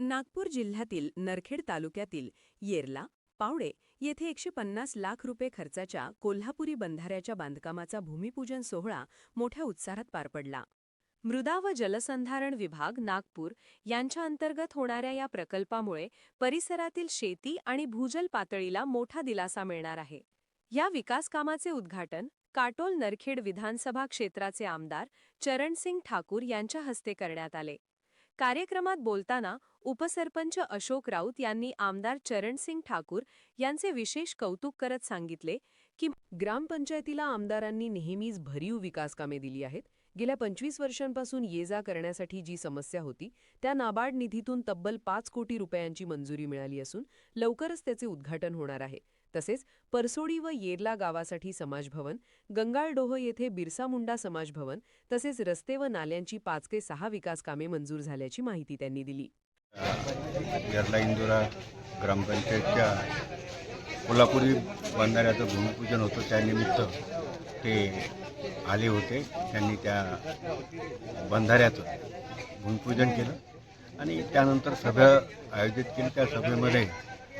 नागपूर जिल्ह्यातील नरखेड तालुक्यातील येर्ला पावडे येथे एकशे पन्नास लाख रुपये खर्चाच्या कोल्हापुरी बंधाऱ्याच्या बांधकामाचा भूमिपूजन सोहळा मोठ्या उत्साहात पार पडला. मृदा व जलसंधारण विभाग नागपूर यांच्या अंतर्गत होणाऱ्या या प्रकल्पामुळे परिसरातील शेती आणि भूजल पातळीला मोठा दिलासा मिळणार आहे. या विकास कामाचे उद्घाटन काटोल नरखेड विधानसभा क्षेत्राचे आमदार चरणसिंग ठाकूर यांच्या हस्ते करण्यात आले. कार्यक्रमात बोलताना उपसरपंच अशोक राऊत यांनी आमदार चरणसिंग ठाकूर यांचे विशेष कौतुक करत सांगितले की ग्रामपंचायतीला आमदारांनी नेहमीच भरीव विकास कामे दिली आहेत. गेल्या पंचवीस वर्षांपासून ये जा करण्यासाठी जी समस्या होती त्या नाबार्ड निधीतून तब्बल पाच कोटी रुपयांची मंजुरी मिळाली असून लवकरच त्याचे उद्घाटन होणार आहे. तसेच परसोडी व येरला गावासाठी समाजभवन गंगाळडोह येथे बिरसा मुंडा समाजभवन तसेच रस्ते व नाल्यांची पाच ते सहा विकास कामे मंजूर झाल्याची माहिती त्यांनी दिली. येरला इंदोरा ग्रामपंचायतच्या कोल्हापुरी बंधाऱ्याचं भूमिपूजन होतं त्यानिमित्त ते आले होते. त्यांनी त्या बंधाऱ्याचं भूमिपूजन केलं आणि त्यानंतर सभा आयोजित केली. त्या सभेमध्ये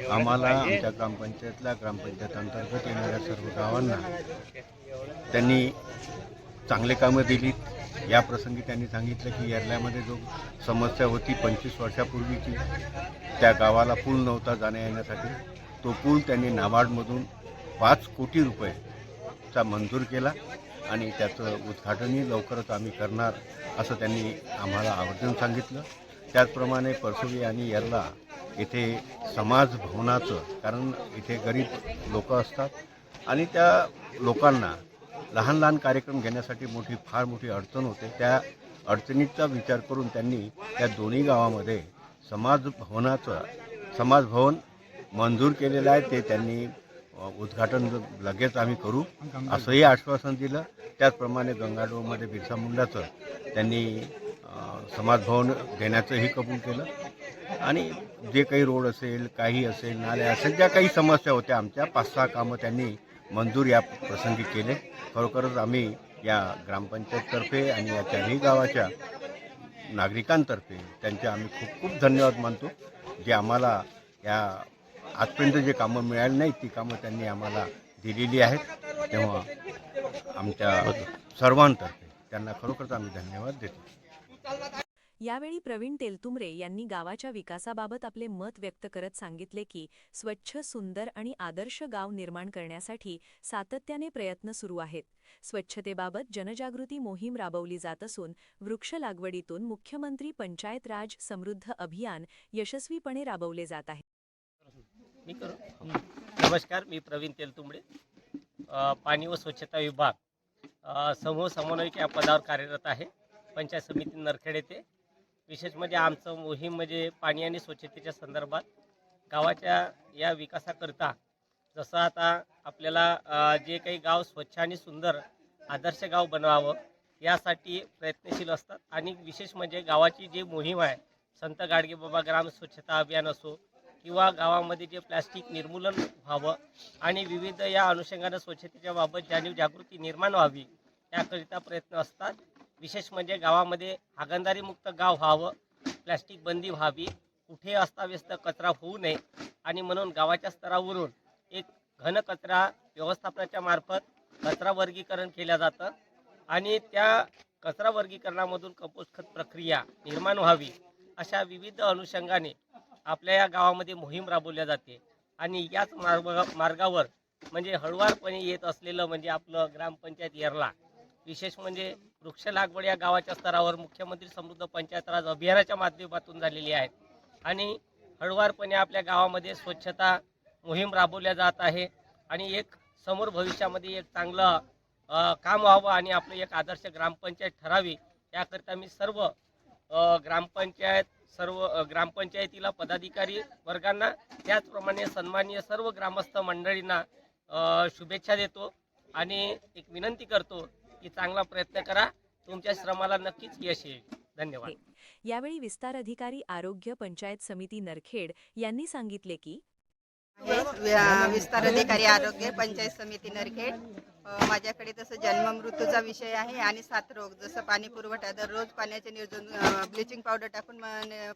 आम्हाला आमच्या ग्रामपंचायतला ग्रामपंचायत अंतर्गत येणाऱ्या सर्व गावांना त्यांनी चांगले कामं दिलीत. या प्रसंगी त्यांनी सांगितलं की येरल्यामध्ये जो समस्या होती पंचवीस वर्षापूर्वीची त्या गावाला पूल नव्हता जाण्या येण्यासाठी. तो पूल त्यांनी नाबार्डमधून पाच कोटी रुपयेचा मंजूर केला आणि त्याचं उद्घाटनही लवकरच आम्ही करणार असं त्यांनी आम्हाला आवर्जून सांगितलं. त्याचप्रमाणे परसुवी आणि येरला इथे समाज भवनाचं कारण इथे गरीब लोक असतात. आणि त्या लोकांना लहान लहान कार्यक्रम घेण्यासाठी मोठी फार मोठी अडचण होते. त्या अडचणीचा विचार करून त्यांनी त्या दोन्ही गावामध्ये समाज भवनाचं समाज भवन मंजूर केलेलं आहे. ते त्यांनी उद्घाटन लगेच आम्ही करू. असंही आश्वासन दिलं. त्याचप्रमाणे गंगाडोमध्ये बिरसा मुंडाचं त्यांनी समाजभवन देण्याचंही कबूल केलं. आणि जे काही रोड असेल काही असेल नाल्या असेल ज्या काही समस्या होत्या आमच्या. पाच सहा कामं त्यांनी मंजूर या प्रसंगी केले. खरोखरच आम्ही या ग्रामपंचायततर्फे आणि या चारही गावाच्या नागरिकांतर्फे त्यांचे आम्ही खूप खूप धन्यवाद मानतो. जे आम्हाला या आजपर्यंत जे कामं मिळाली नाहीत ती कामं त्यांनी आम्हाला दिलेली आहेत. तेव्हा आमच्या सर्वांतर्फे त्यांना खरोखरच आम्ही धन्यवाद देतो. यावेळी प्रवीण तेलतुंबरे यांनी गावाच्या विकासाबाबत आपले मत व्यक्त करत सांगितले की स्वच्छ सुंदर आणि आदर्श गाव निर्माण करण्यासाठी सातत्याने प्रयत्न सुरू आहेत. स्वच्छतेबाबत जनजागृती मोहीम राबवली जात असून वृक्ष लागवडीतून मुख्यमंत्री पंचायत राज समृद्ध अभियान यशस्वीपणे राबवले जात आहे. नमस्कार मी प्रवीण तेलतुंबडे पाणी व स्वच्छता विभाग समूह समन्वयक या पदावर कार्यरत आहे. पंचायत समिती नरखेड येथे. विशेष म्हणजे आमचं मोहीम म्हणजे पाणी आणि स्वच्छतेच्या संदर्भात गावाच्या या विकासाकरिता जसं आता आपल्याला जे काही गाव स्वच्छ आणि सुंदर आदर्श गाव बनवावं यासाठी प्रयत्नशील असतात. आणि विशेष म्हणजे गावाची जी मोहीम आहे संत गाडगे बाबा ग्राम स्वच्छता अभियान असो किंवा गावामध्ये जे प्लॅस्टिक निर्मूलन व्हावं आणि विविध या अनुषंगानं स्वच्छतेच्या बाबत जाणीव जागृती निर्माण व्हावी याकरिता प्रयत्न असतात. विशेष म्हणजे गावामध्ये हागंदारीमुक्त गाव व्हावं प्लॅस्टिक बंदी व्हावी कुठे अस्ताव्यस्त कचरा होऊ नये आणि म्हणून गावाच्या स्तरावरून एक घन कचरा व्यवस्थापनाच्या मार्फत कचरा वर्गीकरण केलं जातं आणि त्या कचरा वर्गीकरणामधून कंपोस्ट खत प्रक्रिया निर्माण व्हावी अशा विविध अनुषंगाने आपल्या या गावामध्ये मोहीम राबवल्या जाते. आणि याच मार्ग मार्गावर म्हणजे हळुवारपणे येत असलेलं म्हणजे आपलं ग्रामपंचायत येरला विशेष म्हणजे वृक्ष लागवड या गावाच्या स्तरावर मुख्यमंत्री समृद्ध पंचायत राज अभियानाच्या माध्यमातून झालेली आहे. आणि हळुवारपणे आपल्या गावामध्ये स्वच्छता मोहीम राबवल्या जात आहे. आणि एक समोर भविष्यामध्ये एक चांगलं काम व्हावं आणि आपलं एक आदर्श ग्रामपंचायत ठरावी याकरिता मी सर्व ग्रामपंचायत सर्व ग्रामपंचायतीला पदाधिकारी वर्गांना त्याचप्रमाणे सन्माननीय सर्व ग्रामस्थ मंडळींना शुभेच्छा देतो आणि एक विनंती करतो की चांगला प्रयत्न करा. तुमच्या श्रमाला नक्कीच यश येईल. धन्यवाद. यावेळी विस्तार अधिकारी आरोग्य पंचायत समिती नरखेड यांनी सांगितले की विस्तार अधिकारी आरोग्य पंचायत समिती नरखेड माझ्याकडे तसं जन्ममृत्यूचा विषय आहे आणि साथरोग जसं पाणी पुरवठा दररोज पाण्याचे निर्जन ब्लिचिंग पावडर टाकून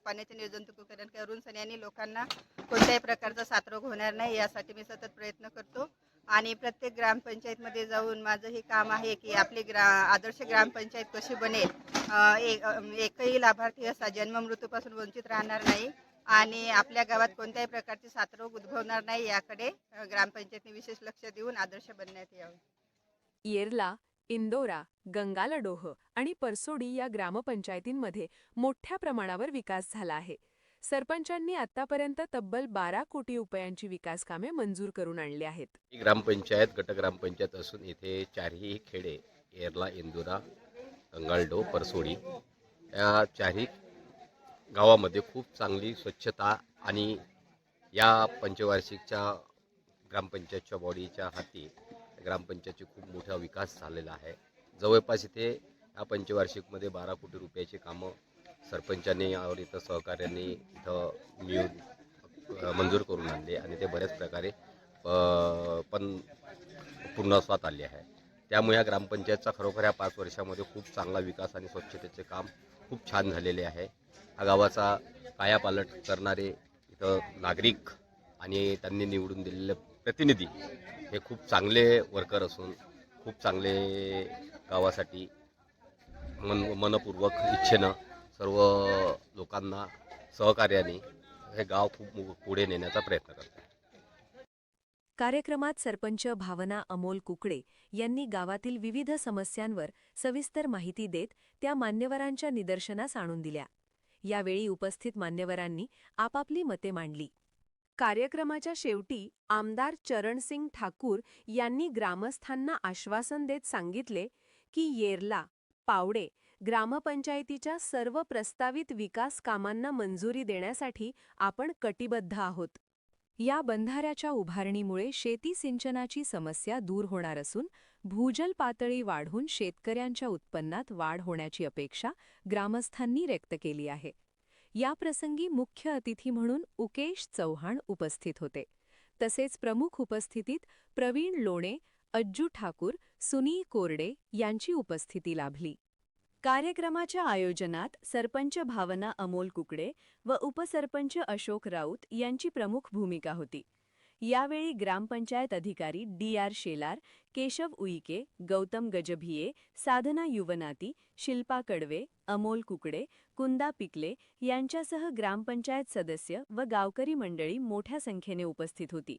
पाण्याचे निर्जंतुकीकरण करून सगळ्यांनी लोकांना कोणत्याही प्रकारचा साथरोग होणार नाही यासाठी मी सतत प्रयत्न करतो. आणि प्रत्येक ग्रामपंचायतमध्ये जाऊन माझं हे काम आहे की आपली ग्रा आदर्श ग्रामपंचायत कशी बनेल. एकही एक एकही लाभार्थी असा जन्ममृत्यूपासून वंचित राहणार नाही आणि आपल्या गावात कोणत्याही प्रकारचे साथरोग उद्भवणार नाही याकडे ग्रामपंचायतने विशेष लक्ष देऊन आदर्श बनण्यात यावे. येरला इंदोरा गंगालडोह आणि परसोडी या ग्रामपंचायतींमध्ये मोठ्या प्रमाणावर विकास झाला आहे. सरपंचांनी आतापर्यंत तब्बल बारा कोटी रुपयांची विकास कामे मंजूर करून आणली आहेत. ही ग्रामपंचायत गटग्रामपंचायत असून येथे चारही खेडे येरला इंदुरा अंगालडो परसोडी या चारही गावामध्ये खूप चांगली स्वच्छता आणि या पंचवार्षिकच्या ग्रामपंचायतच्या बॉडीच्या हाती ग्रामपंचायतची खूप मोठा विकास झालेला आहे. जवळपास इथे या पंचवार्षिकमध्ये बारा कोटी रुपयाची कामं सरपंचांनी और इथं सहकार्यांनी इथं मिळून मंजूर करून आणले आणि ते बऱ्याच प्रकारे प- पण पूर्णस्वात आले आहे. त्यामुळे या ग्रामपंचायतचा खरोखर या पाच वर्षामध्ये खूप चांगला विकास आणि स्वच्छतेचे काम खूप छान झालेले आहे. हा गावाचा कायापालट करणारे इथं नागरिक आणि त्यांनी निवडून दिलेले प्रतिनिधी हे खूप चांगले वर्कर असून खूप चांगले गावासाठी मन मनपूर्वक इच्छेनं सर्व लोकांना सहकार्याने हे गाव खूप पुढे नेण्याचा प्रयत्न करतात. कार्यक्रमात सरपंच भावना अमोल कुकडे यांनी गावातील विविध समस्यांवर सविस्तर माहिती देत त्या मान्यवरांच्या निदर्शनास आणून दिल्या. यावेळी उपस्थित मान्यवरांनी आपापली मते मांडली. कार्यक्रमाच्या शेवटी आमदार चरणसिंग ठाकूर यांनी ग्रामस्थांना आश्वासन देत सांगितले की येरला पावडे ग्रामपंचायतीच्या सर्व प्रस्तावित विकास कामांना मंजुरी देण्यासाठी आपण कटिबद्ध आहोत. या बंधाऱ्याच्या उभारणीमुळे शेती सिंचनाची समस्या दूर होणार असून भूजल पातळी वाढून शेतकऱ्यांच्या उत्पन्नात वाढ होण्याची अपेक्षा ग्रामस्थांनी व्यक्त केली आहे. याप्रसंगी मुख्य अतिथी म्हणून उकेश चव्हाण उपस्थित होते. तसेच प्रमुख उपस्थितीत प्रवीण लोणे अज्जू ठाकूर सुनील कोरडे यांची उपस्थिती लाभली. कार्यक्रमाच्या आयोजनात सरपंच भावना अमोल कुकडे व उपसरपंच अशोक राऊत यांची प्रमुख भूमिका होती. यावेळी ग्रामपंचायत अधिकारी डी आर शेलार केशव उईके गौतम गजभिये साधना युवनाती शिल्पा कडवे अमोल कुकडे कुंदा पिकले यांच्यासह ग्रामपंचायत सदस्य व गावकरी मंडळी मोठ्या संख्येने उपस्थित होती.